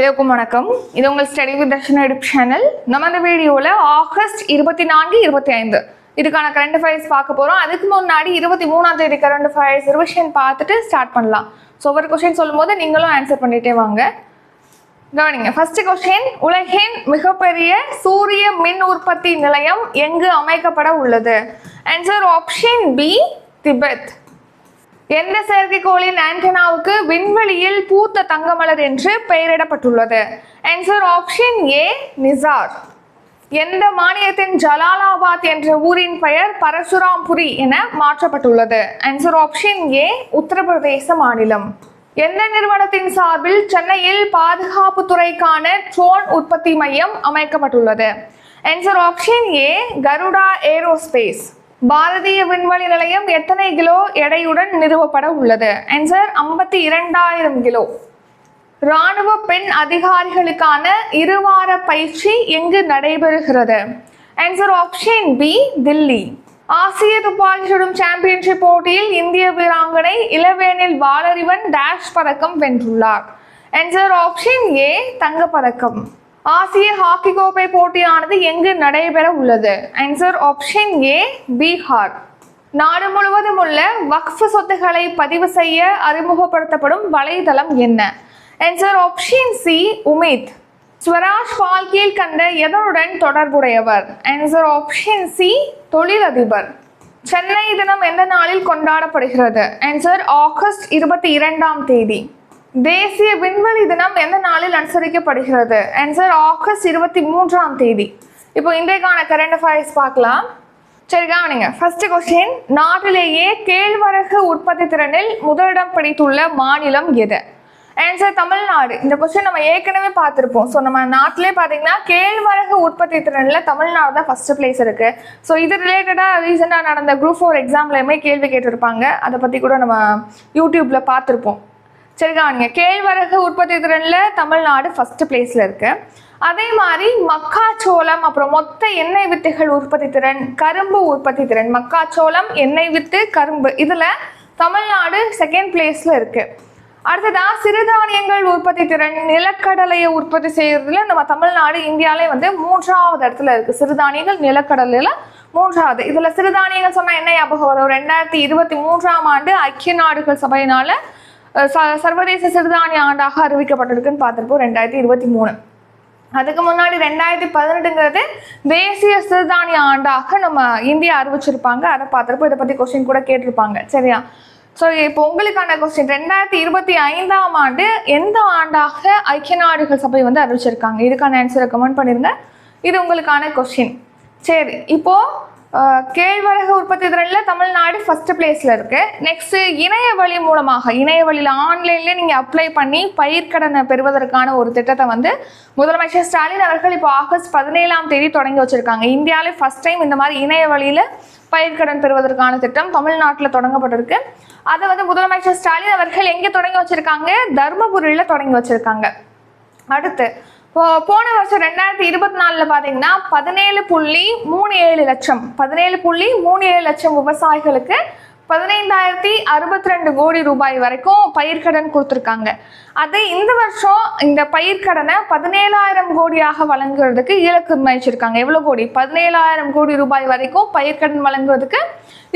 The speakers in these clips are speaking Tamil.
எல்லோருக்கும் வணக்கம். இது உங்கள் ஸ்டடி வித் தர்ஷன் எடுப் சேனல் நம்ம இந்த வீடியோவில் ஆகஸ்ட் இருபத்தி நான்கு இருபத்தி ஐந்து. இதுக்கான கரண்ட் அஃபேர்ஸ் பார்க்க போகிறோம் அதுக்கு முன்னாடி இருபத்தி மூணாம் தேதி கரண்ட் அஃபேர்ஸ் ரிவிஷன் பார்த்துட்டு ஸ்டார்ட் பண்ணலாம். ஸோ ஒவ்வொரு கொஷின் சொல்லும்போது நீங்களும் ஆன்சர் பண்ணிட்டே வாங்க. கவனிங்க. ஃபர்ஸ்ட் கொஸ்டின் உலகின் மிகப்பெரிய சூரிய மின் உற்பத்தி நிலையம் எங்கு அமைக்கப்பட உள்ளது? ஆன்சர் ஆப்ஷன் பி திபெத் எந்த செயற்கைக்கோளின் ஆண்டனாவுக்கு விண்வெளியில் பூத்த தங்கமலர் என்று பெயரிடப்பட்டுள்ளது. ஆன்சர் ஆப்ஷன் ஏ நிசார் எந்த மாநிலத்தின் ஜலாலாபாத் என்ற ஊரின் பெயர் பரசுராம்புரி என மாற்றப்பட்டுள்ளது. ஆன்சர் ஆப்ஷன் ஏ உத்தரப்பிரதேச மாநிலம். எந்த நிறுவனத்தின் சார்பில் சென்னையில் பாதுகாப்பு துறைக்கான ட்ரோன் உற்பத்தி மையம் அமைக்கப்பட்டுள்ளது. Answer option A Garuda aerospace. Bharatiya விண்வெளி நிலையம் எத்தனை கிலோ எடையுடன் நிறுவப்பட உள்ளது? ஆன்சர் ஐம்பத்தி இரண்டாயிரம் கிலோ. இராணுவ பெண் அதிகாரிகளுக்கான இருவார பயிற்சி எங்கு நடைபெறுகிறது? Answer option B Delhi. ஆசிய துப்பாக்கி சுடும் சாம்பியன்ஷிப் போட்டியில் இந்திய வீராங்கனை இளவேனில் வாலறிவன் டேஷ் பதக்கம் வென்றுள்ளார். ஆன்சர் ஆப்ஷன் ஏ தங்கப்பதக்கம். ஆசிய ஹாக்கி கோப்பை போட்டியானது எங்கு நடைபெற உள்ளது? Answer option A Bihar. நாடு முழுவதும் உள்ள வக்ஃப் சொத்துக்களை பதிவு செய்ய அறிமுகப்படுத்தப்படும் வலைதளம் என்ன? Answer option C Umeed. Swaraj வாழ்க்கையில் கண்ட எதனுடன் தொடர்புடையவர்? ஆன்சர் ஆப்ஷன் சி தொழிலதிபர். சென்னை தினம் எந்த நாளில் கொண்டாடப்படுகிறது? ஆன்சர் ஆகஸ்ட் இருபத்தி இரண்டாம் தேதி. தேசிய விண்வெளி தினம் எந்த நாளில் அனுசரிக்கப்படுகிறது? ஆன்சர் ஆகஸ்ட் இருபத்தி மூன்றாம் தேதி. இப்போ இன்றைக்கான கரண்ட் அஃபேர்ஸ் பார்க்கலாம். சரி கவனிங்க. ஃபர்ஸ்ட் கொஸ்டின் நாட்டிலேயே கேழ்வரகு உற்பத்தி திறனில் முதலிடம் பிடித்துள்ள மாநிலம் எது? ஆன்சர் தமிழ்நாடு. இந்த கொஸ்டின் நம்ம ஏற்கனவே பார்த்துருப்போம். ஸோ நம்ம நாட்டிலே பார்த்தீங்கன்னா கேழ்வரகு உற்பத்தி திறனில் தமிழ்நாடு தான் ஃபர்ஸ்ட் பிளேஸ் இருக்கு. ஸோ இது ரிலேட்டடாக ரீசெண்டாக நடந்த குரூப் ஃபோர் எக்ஸாம்லையுமே கேள்வி கேட்டிருப்பாங்க. அதை பற்றி கூட நம்ம யூடியூப்ல பார்த்துருப்போம். சரி கவனிங்க. கேழ்வரகு உற்பத்தி திறனில் தமிழ்நாடு ஃபஸ்ட்டு பிளேஸில் இருக்குது அதே மாதிரி மக்காச்சோளம் அப்புறம் மொத்த எண்ணெய் வித்துகள் உற்பத்தி திறன் கரும்பு உற்பத்தி திறன். மக்காச்சோளம் எண்ணெய் வித்து கரும்பு. இதில் தமிழ்நாடு செகண்ட் பிளேஸில் இருக்குது அடுத்ததா சிறுதானியங்கள் உற்பத்தி திறன் நிலக்கடலையை உற்பத்தி செய்யறதுல நம்ம தமிழ்நாடு இந்தியாவிலே வந்து மூன்றாவது இடத்துல இருக்கு. சிறுதானியங்கள் நிலக்கடலையில மூன்றாவது. இதுல சிறுதானியங்கள் சொன்னா என்ன ஞாபகம் வரும்? ரெண்டாயிரத்தி இருபத்தி மூன்றாம் ஆண்டு ஐக்கிய நாடுகள் சபையினால சர்வதேச சிறுதானிய ஆண்டாக அறிவிக்கப்பட்டிருக்குன்னு பார்த்திருப்போம் ரெண்டாயிரத்தி இருபத்தி மூணு. அதுக்கு முன்னாடி ரெண்டாயிரத்தி பதினெட்டுங்கிறது தேசிய சிறுதானிய ஆண்டாக நம்ம இந்தியா அறிவிச்சிருப்பாங்க. அதை பார்த்துருப்போம். இதை பற்றி கொஸ்டின் கூட கேட்டிருப்பாங்க. சரியா? ஸோ இப்போ உங்களுக்கான கொஸ்டின் ரெண்டாயிரத்தி இருபத்தி ஐந்தாம் ஆண்டு எந்த ஆண்டாக ஐக்கிய நாடுகள் சபை வந்து அறிவிச்சிருக்காங்க? இதுக்கான ஆன்சரை கமெண்ட் பண்ணிருங்க. இது உங்களுக்கான கொஸ்டின் சரி இப்போது கேழ்வரகு உற்பத்தி திறனில் தமிழ்நாடு ஃபஸ்ட்டு பிளேஸில் இருக்குது நெக்ஸ்ட்டு இணைய வழி மூலமாக இணைய வழியில் ஆன்லைன்லேயே நீங்கள் அப்ளை பண்ணி பயிர்க்கடனை பெறுவதற்கான ஒரு திட்டத்தை வந்து முதலமைச்சர் ஸ்டாலின் அவர்கள் இப்போ ஆகஸ்ட் பதினேழாம் தேதி தொடங்கி வச்சுருக்காங்க. இந்தியாவிலே ஃபஸ்ட் டைம் இந்த மாதிரி இணைய வழியில் பயிர்க்கடன் பெறுவதற்கான திட்டம் தமிழ்நாட்டில் தொடங்கப்பட்டிருக்கு. அதை வந்து முதலமைச்சர் ஸ்டாலின் அவர்கள் எங்கே தொடங்கி வச்சுருக்காங்க? தர்மபுரியில் தொடங்கி வச்சுருக்காங்க. அடுத்து போன வருஷம் ரெண்டாயிரத்தி இருபத்தி நாலில் பார்த்தீங்கன்னா பதினேழு புள்ளி மூணு ஏழு லட்சம். பதினேழு புள்ளி மூணு ஏழு லட்சம் விவசாயிகளுக்கு பதினைந்தாயிரத்தி அறுபத்தி ரெண்டு கோடி ரூபாய் வரைக்கும் பயிர்க்கடன் கொடுத்துருக்காங்க. அது இந்த வருஷம் இந்த பயிர்க்கடனை பதினேழாயிரம் கோடியாக வழங்குறதுக்கு இலக்கு நிர்ணயிச்சிருக்காங்க. எவ்வளோ கோடி? பதினேழாயிரம் கோடி ரூபாய் வரைக்கும் பயிர்க்கடன் வழங்குவதற்கு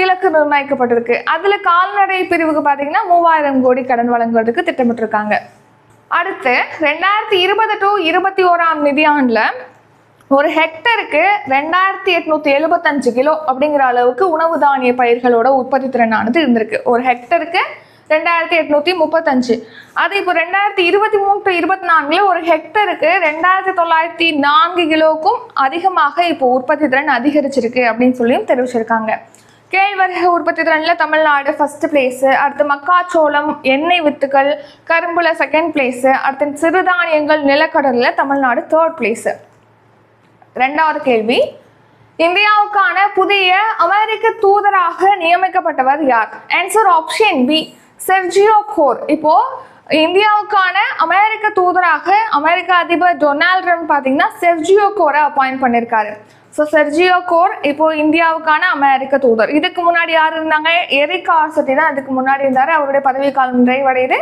இலக்கு நிர்ணயிக்கப்பட்டிருக்கு. அதில் கால்நடை பிரிவுக்கு பார்த்தீங்கன்னா மூவாயிரம் கோடி கடன் வழங்குவதற்கு திட்டமிட்டிருக்காங்க. அடுத்து ரெண்டாயிரத்தி இருபது டு இருபத்தி ஓராம் நிதியாண்டில் ஒரு ஹெக்டருக்கு ரெண்டாயிரத்தி எட்நூத்தி எழுபத்தஞ்சு கிலோ அப்படிங்கிற அளவுக்கு உணவு தானிய பயிர்களோட உற்பத்தி திறனானது இருந்திருக்கு. ஒரு ஹெக்டருக்கு ரெண்டாயிரத்தி எட்நூத்தி முப்பத்தஞ்சு. அது இப்போ ரெண்டாயிரத்தி இருபத்தி மூணு டு இருபத்தி நான்குல ஒரு ஹெக்டருக்கு ரெண்டாயிரத்தி தொள்ளாயிரத்தி நான்கு கிலோவுக்கும் அதிகமாக இப்போ உற்பத்தி திறன் அதிகரிச்சிருக்கு அப்படின்னு சொல்லியும் தெரிவிச்சிருக்காங்க. கேழ்வரகு உற்பத்தி திறனில் தமிழ்நாடு ஃபர்ஸ்ட் பிளேஸு அடுத்து மக்காச்சோளம் எண்ணெய் வித்துக்கள் கரும்புல செகண்ட் பிளேஸு அடுத்து சிறுதானியங்கள் நிலக்கடலில் தமிழ்நாடு தேர்ட் பிளேஸு ரெண்டாவது கேள்வி. இந்தியாவுக்கான புதிய அமெரிக்க தூதராக நியமிக்கப்பட்டவர் யார்? Answer option B Sergio Gor இப்போ இந்தியாவுக்கான அமெரிக்க தூதராக அமெரிக்க அதிபர் டொனால்ட் ட்ரம்ப் பார்த்தீங்கன்னா செர்ஜியோ கோரை அப்பாயிண்ட் பண்ணியிருக்காரு ஸோ செர்ஜியோ கோர் இப்போ இந்தியாவுக்கான அமெரிக்க தூதர். இதுக்கு முன்னாடி யார் இருந்தாங்க? எரிக் ஆர்சட்டி தான் அதுக்கு முன்னாடி இருந்தார். அவருடைய பதவிக்காலம் காலம் நிறைவடையுது.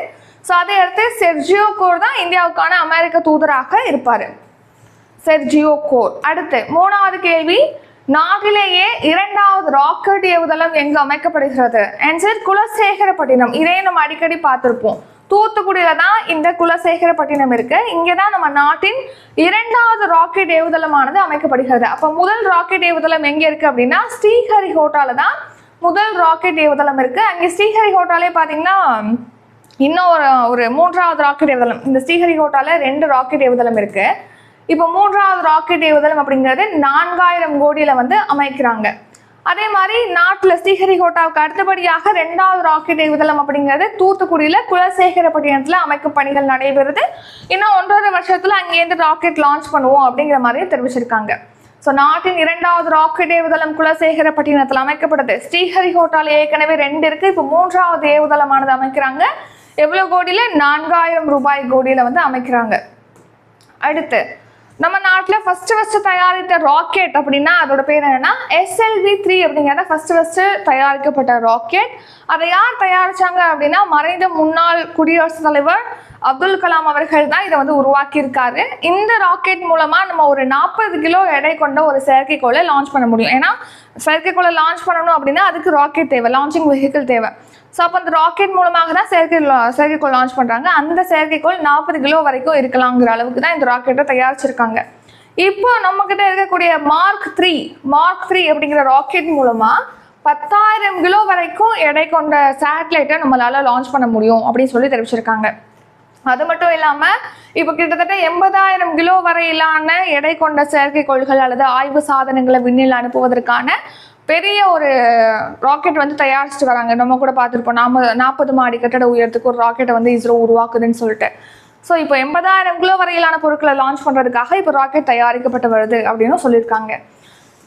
ஸோ அதை அடுத்து செர்ஜியோ கோர் தான் இந்தியாவுக்கான அமெரிக்க தூதராக இருப்பார். செர்ஜியோ கோர் அடுத்து மூணாவது கேள்வி. நாட்டிலேயே இரண்டாவது ராக்கெட் ஏவுதளம் எங்கு அமைக்கப்படுகிறது? ஆன்சர் குலசேகரப்பட்டினம். இதையும் நம்ம அடிக்கடி பார்த்துருப்போம். தூத்துக்குடியில தான் இந்த குலசேகரப்பட்டினம் இருக்கு. இங்கே தான் நம்ம நாட்டின் இரண்டாவது ராக்கெட் ஏவுதளமானது அமைக்கப்படுகிறது. அப்போ முதல் ராக்கெட் ஏவுதளம் எங்க இருக்கு அப்படின்னா ஸ்ரீஹரிகோட்டால தான் முதல் ராக்கெட் ஏவுதளம் இருக்கு. அங்கே ஸ்ரீஹரிகோட்டாலே பார்த்தீங்கன்னா இன்னும் ஒரு ஒரு மூன்றாவது ராக்கெட் ஏவுதளம். இந்த ஸ்ரீஹரிகோட்டால ரெண்டு ராக்கெட் ஏவுதளம் இருக்கு. இப்போ மூன்றாவது ராக்கெட் ஏவுதளம் அப்படிங்கிறது நான்காயிரம் கோடியில வந்து அமைக்கிறாங்க. அதே மாதிரி நாட்டில் ஸ்ரீஹரிகோட்டாவுக்கு அடுத்தபடியாக ரெண்டாவது ராக்கெட் ஏவுதளம் அப்படிங்கிறது தூத்துக்குடியில் குலசேகரப்பட்டினத்தில் அமைக்கும் பணிகள் நடைபெறுது. இன்னும் ஒன்றரை வருஷத்தில் அங்கேருந்து ராக்கெட் லான்ச் பண்ணுவோம் அப்படிங்கிற மாதிரி தெரிவிச்சிருக்காங்க. ஸோ நாட்டின் இரண்டாவது ராக்கெட் ஏவுதளம் குலசேகரப்பட்டினத்தில் அமைக்கப்படுது. ஸ்ரீஹரிகோட்டாவில் ஏற்கனவே ரெண்டு இருக்குது இப்போ மூன்றாவது ஏவுதளமானது அமைக்கிறாங்க. எவ்வளோ கோடியில்? நான்காயிரம் ரூபாய் கோடியில் வந்து அமைக்கிறாங்க. அடுத்து நம்ம நாட்டில் ஃபர்ஸ்ட் ஃபர்ஸ்ட் தயாரித்த ராக்கெட் அப்படின்னா அதோட பேர் என்னன்னா எஸ்எல்வி த்ரீ அப்படிங்கிறத ஃபர்ஸ்ட் ஃபர்ஸ்ட் தயாரிக்கப்பட்ட ராக்கெட் அதை யார் தயாரிச்சாங்க அப்படின்னா மறைந்த முன்னாள் குடியரசுத் தலைவர் அப்துல் கலாம் அவர்கள் தான் இதை வந்து உருவாக்கியிருக்காரு. இந்த ராக்கெட் மூலமா நம்ம ஒரு நாற்பது கிலோ எடை கொண்ட ஒரு செயற்கைக்கோளை லான்ச் பண்ண முடியும். ஏன்னா செயற்கைக்கோளை லான்ச் பண்ணணும் அப்படின்னா அதுக்கு ராக்கெட் தேவை லான்ச்சிங் வெஹிக்கிள் தேவை. ஸோ அப்போ அந்த ராக்கெட் மூலமாக தான் செயற்கை செயற்கைக்கோள் லான்ச் பண்ணுறாங்க அந்த செயற்கைக்கோள் நாற்பது கிலோ வரைக்கும் இருக்கலாங்கிற அளவுக்கு தான் இந்த ராக்கெட்டை தயாரிச்சிருக்காங்க. இப்போ நம்மக்கிட்ட இருக்கக்கூடிய மார்க் த்ரீ மார்க் த்ரீ அப்படிங்கிற ராக்கெட் மூலமாக பத்தாயிரம் கிலோ வரைக்கும் எடை கொண்ட சேட்டலைட்டை நம்மளால லான்ச் பண்ண முடியும் அப்படின்னு சொல்லி தெரிவிச்சிருக்காங்க. அது மட்டும் இல்லாம இப்போ கிட்டத்தட்ட எண்பதாயிரம் கிலோ வரையிலான எடை கொண்ட செயற்கைக்கோள்கள் அல்லது ஆய்வு சாதனங்களை விண்ணில் அனுப்புவதற்கான பெரிய ஒரு ராக்கெட் வந்து தயாரிச்சுட்டு வராங்க. நம்ம கூட பார்த்துருப்போம். நாம நாற்பது மாடி கட்டட உயரத்துக்கு ஒரு ராக்கெட்டை வந்து இஸ்ரோ உருவாக்குதுன்னு சொல்லிட்டு. ஸோ இப்போ எண்பதாயிரம் கிலோ வரையிலான பொருட்களை லான்ச் பண்ணுறதுக்காக இப்போ ராக்கெட் தயாரிக்கப்பட்டு வருது அப்படின்னு சொல்லியிருக்காங்க.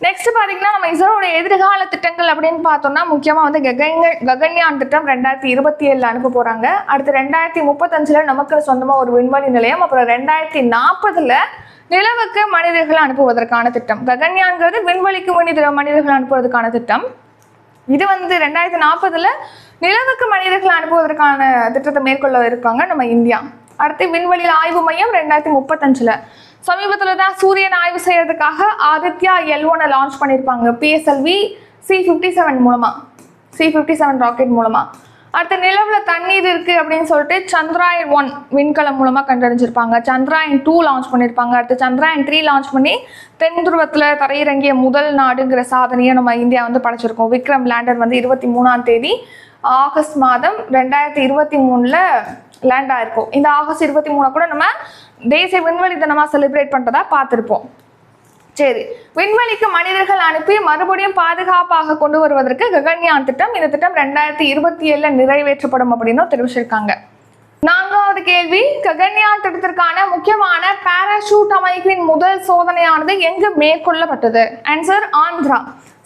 நெக்ஸ்ட் பார்த்தீங்கன்னா நம்ம இஸ்ரோட எதிர்கால திட்டங்கள் அப்படின்னு பார்த்தோம்னா முக்கியமாக வந்து ககன் ககன்யான் திட்டம் ரெண்டாயிரத்தி இருபத்தி ஏழில் அனுப்ப போகிறாங்க அடுத்து ரெண்டாயிரத்தி முப்பத்தஞ்சில் நமக்கு சொந்தமாக ஒரு விண்வெளி நிலையம். அப்புறம் ரெண்டாயிரத்தி நாற்பதில் நிலவுக்கு மனிதர்கள் அனுப்புவதற்கான திட்டம். ககன்யான்கிறது விண்வெளிக்கு மனித மனிதர்கள் அனுப்புவதற்கான திட்டம். இது வந்து ரெண்டாயிரத்தி நாற்பதுல நிலவுக்கு மனிதர்கள் அனுப்புவதற்கான திட்டத்தை மேற்கொள்ள இருக்காங்க நம்ம இந்தியா. அடுத்து விண்வெளியில் ஆய்வு மையம் ரெண்டாயிரத்தி முப்பத்தஞ்சுல. சமீபத்தில் தான் சூரியன் ஆய்வு செய்யறதுக்காக ஆதித்யா எல் ஒனை லான்ச் பண்ணியிருப்பாங்க பிஎஸ்எல்வி சி ஃபிஃப்டி செவன் மூலமா. சி ஃபிஃப்டி செவன் ராக்கெட் மூலமா. அடுத்து நிலவுல தண்ணீர் இருக்கு அப்படின்னு சொல்லிட்டு சந்திராயன் ஒன் விண்கலம் மூலமா கண்டறிஞ்சிருப்பாங்க. சந்திராயன் டூ லான்ச் பண்ணியிருப்பாங்க அடுத்து சந்திராயன் த்ரீ லான்ச் பண்ணி தென் துருவத்துல தரையிறங்கிய முதல் நாடுங்கிற சாதனையை நம்ம இந்தியா வந்து படைச்சிருக்கோம். விக்ரம் லேண்டர் வந்து இருபத்தி மூணாம் தேதி ஆகஸ்ட் மாதம் ரெண்டாயிரத்தி இருபத்தி மூணுல லேண்ட் ஆயிருக்கும். இந்த ஆகஸ்ட் இருபத்தி மூணு கூட நம்ம தேசிய விண்வெளி தினமா செலிப்ரேட் பண்றதா பார்த்திருப்போம். சரி. விண்வெளிக்கு மனிதர்கள் அனுப்பி மறுபடியும் பாதுகாப்பாக கொண்டு வருவதற்கு ககன்யான் திட்டம் இந்த திட்டம் ரெண்டாயிரத்தி இருபத்தி ஏழுல நிறைவேற்றப்படும் அப்படின்னு தெரிவிச்சிருக்காங்க. நான்காவது கேள்வி ககன்யான் திட்டத்திற்கான முக்கியமான பாராஷூட் அமைப்பின் முதல் சோதனையானது எங்கு மேற்கொள்ளப்பட்டது? ஆன்சர் ஆந்திரா.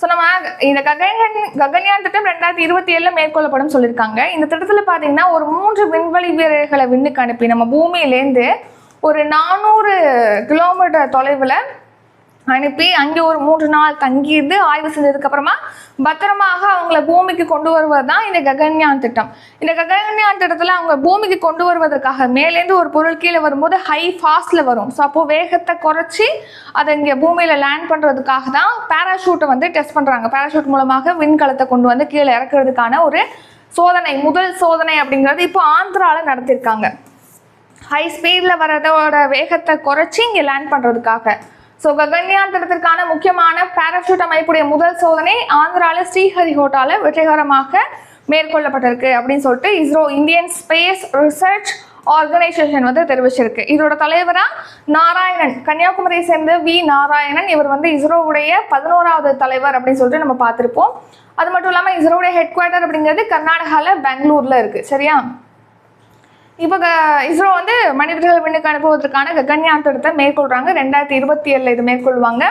ஸோ நம்ம இந்த ககன்யான் ககன்யான் திட்டம் ரெண்டாயிரத்தி இருபத்தி ஏழில் மேற்கொள்ளப்படும் சொல்லியிருக்காங்க. இந்த திட்டத்தில் பார்த்தீங்கன்னா ஒரு மூன்று விண்வெளி வீரர்களை விண்ணுக்கு அனுப்பி நம்ம பூமியிலேருந்து ஒரு நானூறு கிலோமீட்டர் தொலைவில் அனுப்பி அங்கே ஒரு மூன்று நாள் தங்கியிருந்து ஆய்வு செஞ்சதுக்கு அப்புறமா பத்திரமாக அவங்கள பூமிக்கு கொண்டு வருவது தான் இந்த ககன்யான் திட்டம். இந்த ககன்யான் திட்டத்தில் அவங்க பூமிக்கு கொண்டு வருவதற்காக மேலேருந்து ஒரு பொருள் கீழே வரும்போது ஹை ஃபாஸ்ட்டில் வரும். ஸோ அப்போது வேகத்தை குறைச்சி அதை இங்கே பூமியில் லேண்ட் பண்ணுறதுக்காக தான் பேராஷூட்டை வந்து டெஸ்ட் பண்ணுறாங்க பேராஷூட் மூலமாக விண்கலத்தை கொண்டு வந்து கீழே இறக்குறதுக்கான ஒரு சோதனை முதல் சோதனை அப்படிங்கிறது இப்போ ஆந்திராவில் நடத்தியிருக்காங்க ஹை ஸ்பீடில் வரதோட வேகத்தை குறைச்சி இங்கே லேண்ட் பண்ணுறதுக்காக ஸோ ககன்யான் திட்டத்திற்கான முக்கியமான பாராஷூட் அமைப்புடைய முதல் சோதனை ஆந்திரால ஸ்ரீஹரிகோட்டால வெற்றிகரமாக மேற்கொள்ளப்பட்டிருக்கு அப்படின்னு சொல்லிட்டு ISRO Indian space research organisation வந்து தெரிவிச்சிருக்கு. இதோட தலைவரா நாராயணன். கன்னியாகுமரியை சேர்ந்த வி நாராயணன். இவர் வந்து இஸ்ரோவுடைய பதினோராவது தலைவர் அப்படின்னு சொல்லிட்டு நம்ம பார்த்துருப்போம். அது மட்டும் இல்லாமல் இஸ்ரோவுடைய ஹெட் குவார்ட்டர் அப்படிங்கிறது கர்நாடகாவில் பெங்களூர்ல இருக்கு. சரியா? இப்போ இஸ்ரோ வந்து மனிதர்கள் விண்ணுக்கு அனுப்புவதற்கான ககன்யான் திட்டத்தை மேற்கொள்கிறாங்க ரெண்டாயிரத்தி இருபத்தி ஏழில் இது மேற்கொள்வாங்க.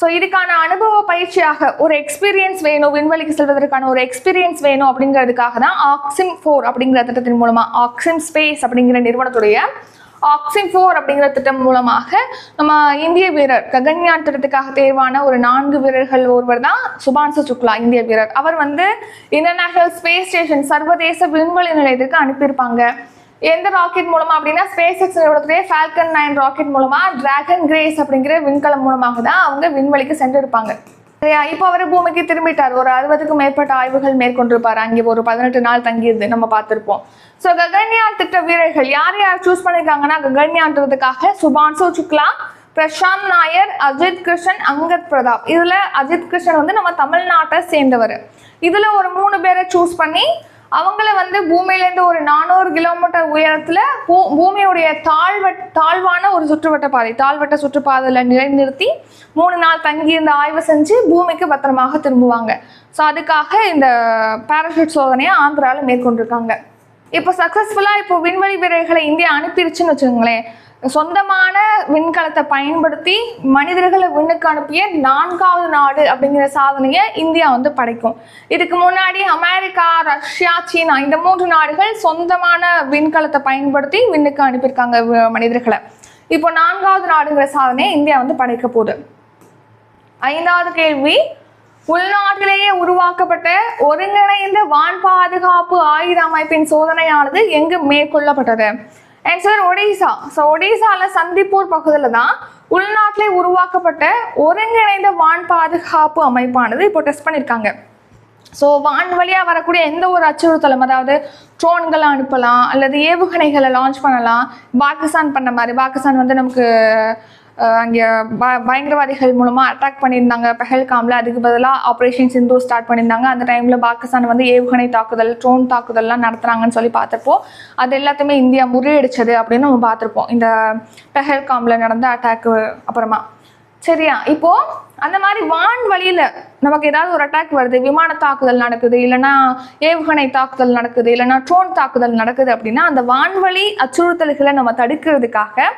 ஸோ இதுக்கான அனுபவ பயிற்சியாக ஒரு எக்ஸ்பீரியன்ஸ் வேணும் விண்வெளிக்கு செல்வதற்கான ஒரு எக்ஸ்பீரியன்ஸ் வேணும் அப்படிங்கிறதுக்காக தான் ஆக்சிம் ஃபோர் அப்படிங்கிற திட்டத்தின் மூலமாக ஆக்சிம் ஸ்பேஸ் அப்படிங்கிற நிறுவனத்துடைய ஆக்சிம் ஃபோர் அப்படிங்கிற திட்டம் மூலமாக நம்ம இந்திய வீரர் ககன்யான் திட்டத்துக்காக தேர்வான ஒரு நான்கு வீரர்கள் ஒருவர் தான் சுபான்சு சுக்லா இந்திய வீரர். அவர் வந்து இன்டர்நேஷனல் ஸ்பேஸ் ஸ்டேஷன் சர்வதேச விண்வெளி நிலையத்திற்கு அனுப்பியிருப்பாங்க. எந்த ராக்கெட் மூலமா அப்படின்னா ஸ்பேஸ் எக்ஸ் நிறுவனத்துடைய ஃபால்கன் நைன் ராக்கெட் மூலமா டிராகன் கிரேஸ் அப்படிங்கிற விண்கலம் மூலமாக தான் அவங்க விண்வெளிக்கு சென்றிருப்பாங்க. சரியா? இப்போ அவர் பூமிக்கு திரும்பிட்டார். ஒரு அறுபதுக்கும் மேற்பட்ட ஆய்வுகள் மேற்கொண்டிருப்பார். அங்கே ஒரு பதினெட்டு நாள் தங்கியிருந்து நம்ம பார்த்திருப்போம். ஸோ ககன்யான் திட்ட வீரர்கள் யார் யார் சூஸ் பண்ணியிருக்காங்கன்னா ககன்யான்றதுக்காக சுபான்சு சுக்லா பிரசாந்த் நாயர் அஜித் கிருஷ்ணன் அங்கத் பிரதாப். இதுல அஜித் கிருஷ்ணன் வந்து நம்ம தமிழ்நாட்டை சேர்ந்தவர். இதுல ஒரு மூணு பேரை சூஸ் பண்ணி அவங்கள வந்து பூமியிலேருந்து ஒரு நானூறு கிலோமீட்டர் உயரத்தில் பூ பூமியுடைய தாழ்வட் தாழ்வான ஒரு சுற்றுவட்ட பாதை தாழ்வட்ட சுற்றுப்பாதையில் நிலைநிறுத்தி மூணு நாள் தங்கி இந்த ஆய்வு செஞ்சு பூமிக்கு பத்திரமாக திரும்புவாங்க. ஸோ அதுக்காக இந்த பாராஷூட் சோதனையை ஆந்திராவில் மேற்கொண்டிருக்காங்க. இப்போ சக்ஸஸ்ஃபுல்லாக இப்போ விண்வெளி வீரர்களை இந்தியா அனுப்பிடுச்சுன்னு வச்சுக்கோங்களேன். சொந்தமான விண்கலத்தை பயன்படுத்தி மனிதர்களை விண்ணுக்கு அனுப்பிய நான்காவது நாடு அப்படிங்கிற சாதனையை இந்தியா வந்து படைக்கும். இதுக்கு முன்னாடி அமெரிக்கா ரஷ்யா சீனா இந்த மூன்று நாடுகள் சொந்தமான விண்கலத்தை பயன்படுத்தி விண்ணுக்கு அனுப்பியிருக்காங்க மனிதர்களை. இப்போ நான்காவது நாடுங்கிற சாதனையை இந்தியா வந்து படைக்க போகுது. ஐந்தாவது கேள்வி உள்நாட்டிலேயே உருவாக்கப்பட்ட ஒருங்கிணைந்த வான் பாதுகாப்பு ஆயுத அமைப்பின் சோதனையானது எங்கு மேற்கொள்ளப்பட்டது? ஆன்சர் ஒடிசா ஸோ ஒடிசாவில் சந்திப்பூர் பகுதியில் தான் உள்நாட்டிலே உருவாக்கப்பட்ட ஒருங்கிணைந்த வான் பாதுகாப்பு அமைப்பானது இப்போ டெஸ்ட் பண்ணியிருக்காங்க ஸோ வான் வழியாக வரக்கூடிய எந்த ஒரு அச்சுறுத்தலும் அதாவது ட்ரோன்களை அனுப்பலாம் அல்லது ஏவுகணைகளை லான்ச் பண்ணலாம் பாகிஸ்தான் பண்ண மாதிரி பாகிஸ்தான் வந்து நமக்கு அங்கே ப பயங்கரவாதிகள் மூலமாக அட்டாக் பண்ணியிருந்தாங்க. பெஹல்காமில் அதுக்கு பதிலாக ஆப்ரேஷன் சிந்து ஸ்டார்ட் பண்ணியிருந்தாங்க. அந்த டைமில் பாகிஸ்தான் வந்து ஏவுகணை தாக்குதல் ட்ரோன் தாக்குதல்லாம் நடத்துகிறாங்கன்னு சொல்லி பார்த்துருப்போம் அது எல்லாத்தையுமே இந்தியா முறியடிச்சது அப்படின்னு நம்ம பார்த்துருப்போம். இந்த பெஹல்காமில் நடந்த அட்டாக்கு அப்புறமா. சரியா? இப்போ அந்த மாதிரி வான் வழியில நமக்கு ஏதாவது ஒரு அட்டாக் வருது. விமான தாக்குதல் நடக்குது. இல்லைன்னா ஏவுகணை தாக்குதல் நடக்குது. இல்லைன்னா ட்ரோன் தாக்குதல் நடக்குது அப்படின்னா அந்த வான்வழி அச்சுறுத்தல்களை நம்ம தடுக்கிறதுக்காக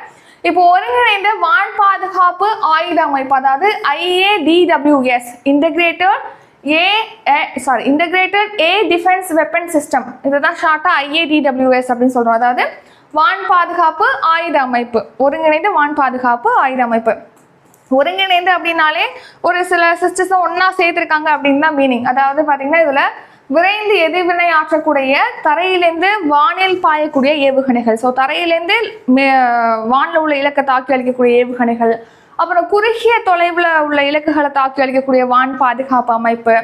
இப்போ ஒருங்கிணைந்த வான் பாதுகாப்பு ஆயுத அமைப்பு அதாவது IADWS integrated a sorry integrated a defence weapon system இதுதான் ஷார்ட்டாக ஐஏடிடபிள்யூஎஸ் அப்படின்னு சொல்கிறோம் அதாவது வான் பாதுகாப்பு ஆயுத அமைப்பு. ஒருங்கிணைந்த வான் பாதுகாப்பு ஆயுத அமைப்பு. ஒருங்கிணைந்து அப்படின்னாலே ஒரு சில சிஸ்டர்ஸை ஒன்றா சேர்த்துருக்காங்க அப்படின்னு தான் மீனிங் அதாவது பார்த்தீங்கன்னா இதில் விரைந்து எதிர்வினை ஆற்றக்கூடிய தரையிலேருந்து வானில் பாயக்கூடிய ஏவுகணைகள். ஸோ தரையிலேருந்து மே வானில் உள்ள இலக்கை தாக்கி அளிக்கக்கூடிய ஏவுகணைகள். அப்புறம் குறுகிய தொலைவில் உள்ள இலக்குகளை தாக்கி அளிக்கக்கூடிய வான் பாதுகாப்பு அமைப்பு.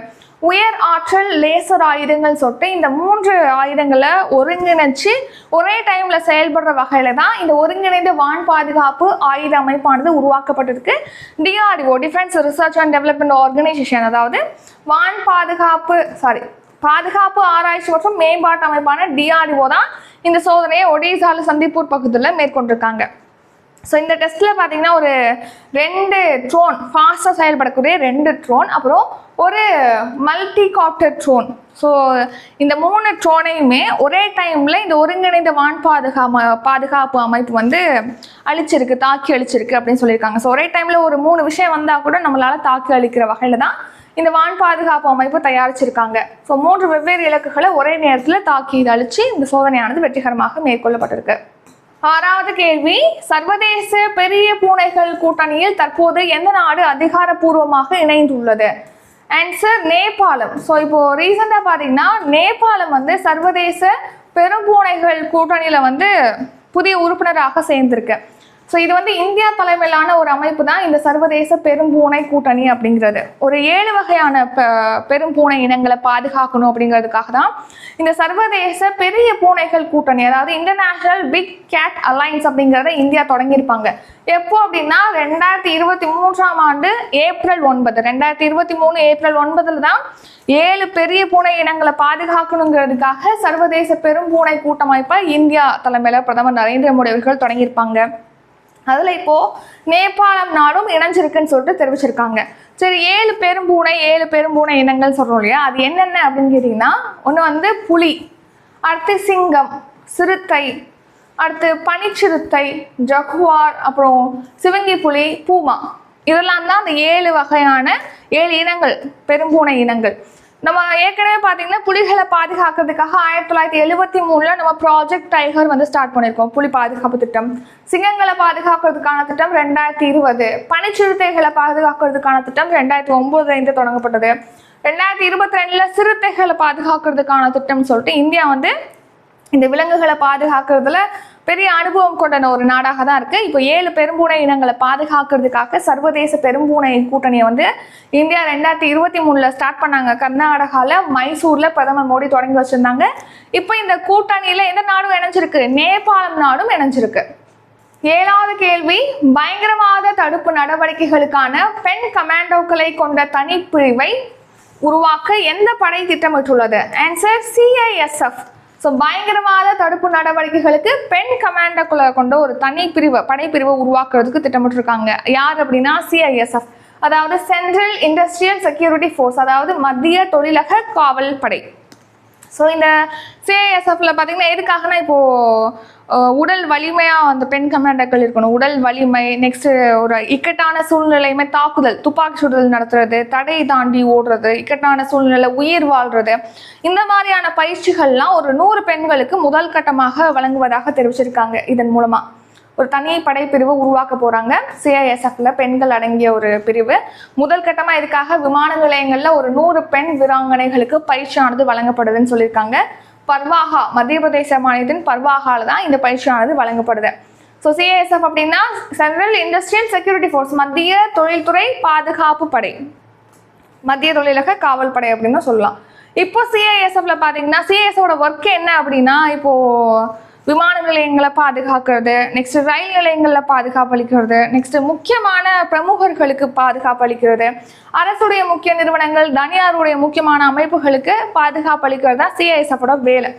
உயர் ஆற்றல் லேசர் ஆயுதங்கள் சொட்டு இந்த மூன்று ஆயுதங்களை ஒருங்கிணைச்சு ஒரே டைம்ல செயல்படுற வகையில தான் இந்த ஒருங்கிணைந்த வான் பாதுகாப்பு ஆயுத அமைப்பானது உருவாக்கப்பட்டிருக்கு. DRDO defence research and development organisation அதாவது வான் பாதுகாப்பு சாரி பாதுகாப்பு ஆராய்ச்சி மற்றும் மேம்பாட்டு அமைப்பான டிஆர்டிஓ தான் இந்த சோதனையை ஒடிசாவில் சந்திப்பூர் பகுதியில் மேற்கொண்டிருக்காங்க. ஸோ இந்த டெஸ்ட்டில் பார்த்தீங்கன்னா ஒரு ரெண்டு ட்ரோன் ஃபாஸ்ட்டாக செயல்படக்கூடிய ரெண்டு ட்ரோன் அப்புறம் ஒரு மல்டி காப்டர் ட்ரோன் ஸோ இந்த மூணு ட்ரோனையுமே ஒரே டைமில் இந்த ஒருங்கிணைந்த வான் பாதுகாப்பு பாதுகாப்பு அமைப்பு வந்து அழிச்சிருக்கு தாக்கி அழிச்சிருக்கு அப்படின்னு சொல்லியிருக்காங்க. ஸோ ஒரே டைமில் ஒரு மூணு விஷயம் வந்தால் கூட நம்மளால் தாக்கி அழிக்கிற வகையில் தான் இந்த வான் பாதுகாப்பு அமைப்பு தயாரிச்சிருக்காங்க. ஸோ மூன்று வெவ்வேறு இலக்குகளை ஒரே நேரத்தில் தாக்கி அழிச்சு இந்த சோதனையானது வெற்றிகரமாக மேற்கொள்ளப்பட்டிருக்கு. ஆறாவது கேள்வி சர்வதேச பெரிய பூனைகள் கூட்டணியில் தற்போது எந்த நாடு அதிகாரப்பூர்வமாக இணைந்துள்ளது? ஆன்சர் நேபாளம். ஸோ இப்போ ரீசெண்டாக பார்த்தீங்கன்னா நேபாளம் வந்து சர்வதேச பெரும்பூனைகள் கூட்டணியில் வந்து புதிய உறுப்பினராக சேர்ந்திருக்கு. ஸோ இது வந்து இந்தியா தலைமையிலான ஒரு அமைப்பு தான் இந்த சர்வதேச பெரும்பூனை கூட்டணி அப்படிங்கிறது. ஒரு ஏழு வகையான பெரும்பூனை இனங்களை பாதுகாக்கணும் அப்படிங்கிறதுக்காக தான் இந்த சர்வதேச பெரிய பூனைகள் கூட்டணி அதாவது இன்டர்நேஷனல் பிக் கேட் அலைன்ஸ் அப்படிங்கிறத இந்தியா தொடங்கியிருப்பாங்க. எப்போ அப்படின்னா ரெண்டாயிரத்தி இருபத்தி மூன்றாம் ஆண்டு ஏப்ரல் ஒன்பது. ரெண்டாயிரத்தி இருபத்தி மூணு ஏப்ரல் ஒன்பதுல தான் ஏழு பெரிய பூனை இனங்களை பாதுகாக்கணுங்கிறதுக்காக சர்வதேச பெரும் பூனை கூட்டமைப்பை இந்தியா தலைமையில் பிரதமர் நரேந்திர மோடி அவர்கள் தொடங்கியிருப்பாங்க. அதில் இப்போது நேபாளம் நாடும் இணைஞ்சிருக்குன்னு சொல்லிட்டு தெரிவிச்சிருக்காங்க. சரி ஏழு பெரும்பூனை ஏழு பெரும்பூனை இனங்கள் சொல்கிறோம் இல்லையா? அது என்னென்ன அப்படின்னு கேட்டிங்கன்னா ஒன்று வந்து புலி அடுத்து சிங்கம் சிறுத்தை அடுத்து பனிச்சிறுத்தை ஜகுவார் அப்புறம் சிவங்கி புலி பூமா. இதெல்லாம் தான் அந்த ஏழு வகையான ஏழு இனங்கள் பெரும்பூனை இனங்கள். நம்ம ஏற்கனவே பார்த்தீங்கன்னா புலிகளை பாதுகாக்கிறதுக்காக ஆயிரத்தி தொள்ளாயிரத்தி எழுபத்தி மூணில் நம்ம ப்ராஜெக்ட் டைகர் வந்து ஸ்டார்ட் பண்ணியிருக்கோம் புலி பாதுகாப்பு திட்டம். சிங்கங்களை பாதுகாக்கிறதுக்கான திட்டம் ரெண்டாயிரத்தி இருபது. பனிச்சிறுத்தைகளை பாதுகாக்கிறதுக்கான திட்டம் ரெண்டாயிரத்தி ஒன்பதுலேருந்து தொடங்கப்பட்டது. ரெண்டாயிரத்தி இருபத்தி ரெண்டில் சிறுத்தைகளை பாதுகாக்கிறதுக்கான திட்டம்னு சொல்லிட்டு இந்தியா வந்து இந்த விலங்குகளை பாதுகாக்கிறதுல பெரிய அனுபவம் கொண்ட ஒரு நாடாக தான் இருக்கு. இப்போ ஏழு பெரும்பூனை இனங்களை பாதுகாக்கிறதுக்காக சர்வதேச பெரும்பூனை கூட்டணியை வந்து இந்தியா ரெண்டாயிரத்தி இருபத்தி மூணுல ஸ்டார்ட் பண்ணாங்க. கர்நாடகாவில் மைசூர்ல பிரதமர் மோடி தொடங்கி வச்சிருந்தாங்க. இப்போ இந்த கூட்டணியில எந்த நாடும் இணைஞ்சிருக்கு? நேபாளம் நாடும் இணைஞ்சிருக்கு. ஏழாவது கேள்வி பயங்கரவாத தடுப்பு நடவடிக்கைகளுக்கான பெண் கமாண்டோக்களை கொண்ட தனிப்பிரிவை உருவாக்க எந்த படை திட்டமிட்டுள்ளது? ஆன்சர் சிஐஎஸ்எஃப் ஸோ பயங்கரவாத தடுப்பு நடவடிக்கைகளுக்கு பெண் கமாண்டக்குள்ள கொண்ட ஒரு தனி பிரிவு படைப்பிரிவை உருவாக்குறதுக்கு திட்டமிட்டிருக்காங்க. யார் அப்படின்னா சிஐஎஸ்எஃப் அதாவது சென்ட்ரல் இண்டஸ்ட்ரியல் செக்யூரிட்டி ஃபோர்ஸ் அதாவது மத்திய தொழிலக காவல் படை ஸோ இந்த சிஐஎஸ்எஃப்ல பார்த்தீங்கன்னா எதுக்காகனா இப்போ உடல் வலிமையாக அந்த பெண் கமாண்டர்கள் இருக்கணும். உடல் வலிமை நெக்ஸ்ட் ஒரு இக்கட்டான சூழ்நிலையுமே தாக்குதல் துப்பாக்கி சுடுதல் நடத்துறது தடை தாண்டி ஓடுறது இக்கட்டான சூழ்நிலை உயிர் வாழ்றது இந்த மாதிரியான பயிற்சிகள்லாம் ஒரு நூறு பெண்களுக்கு முதல் கட்டமாக வழங்குவதாக தெரிவிச்சிருக்காங்க. இதன் மூலமா ஒரு தனி படைப்பிரிவு உருவாக்க போறாங்க. சிஐஎஸ்எஃப்ல பெண்கள் அடங்கிய ஒரு பிரிவு. முதல் கட்டமா இதுக்காக விமான நிலையங்கள்ல ஒரு நூறு பெண் வீராங்கனைகளுக்கு பயிற்சியானது வழங்கப்படுதுன்னு சொல்லியிருக்காங்க. பர்வாகா மத்திய பிரதேச மாநிலத்தின் பர்வாகால தான் இந்த பயிற்சியானது வழங்கப்படுது. So C A S F அப்படின்னா சென்ட்ரல் இண்டஸ்ட்ரியல் செக்யூரிட்டி ஃபோர்ஸ் மத்திய தொழில்துறை பாதுகாப்பு படை. மத்திய தொழிலக காவல் படை அப்படின்னு சொல்லலாம். இப்போ சிஐஎஸ்எஃப்ல பாத்தீங்கன்னா சிஐஎஸ்ஓட ஒர்க் என்ன அப்படின்னா இப்போ விமான நிலையங்களை பாதுகாக்கிறது நெக்ஸ்ட் ரயில் நிலையங்களில் பாதுகாப்பு அளிக்கிறது நெக்ஸ்ட் முக்கியமான பிரமுகர்களுக்கு பாதுகாப்பு அளிக்கிறது. அரசுடைய முக்கிய நிறுவனங்கள் தனியாருடைய முக்கியமான அமைப்புகளுக்கு பாதுகாப்பு அளிக்கிறது தான் சிஐஎஸ்எஃபோட வேலை.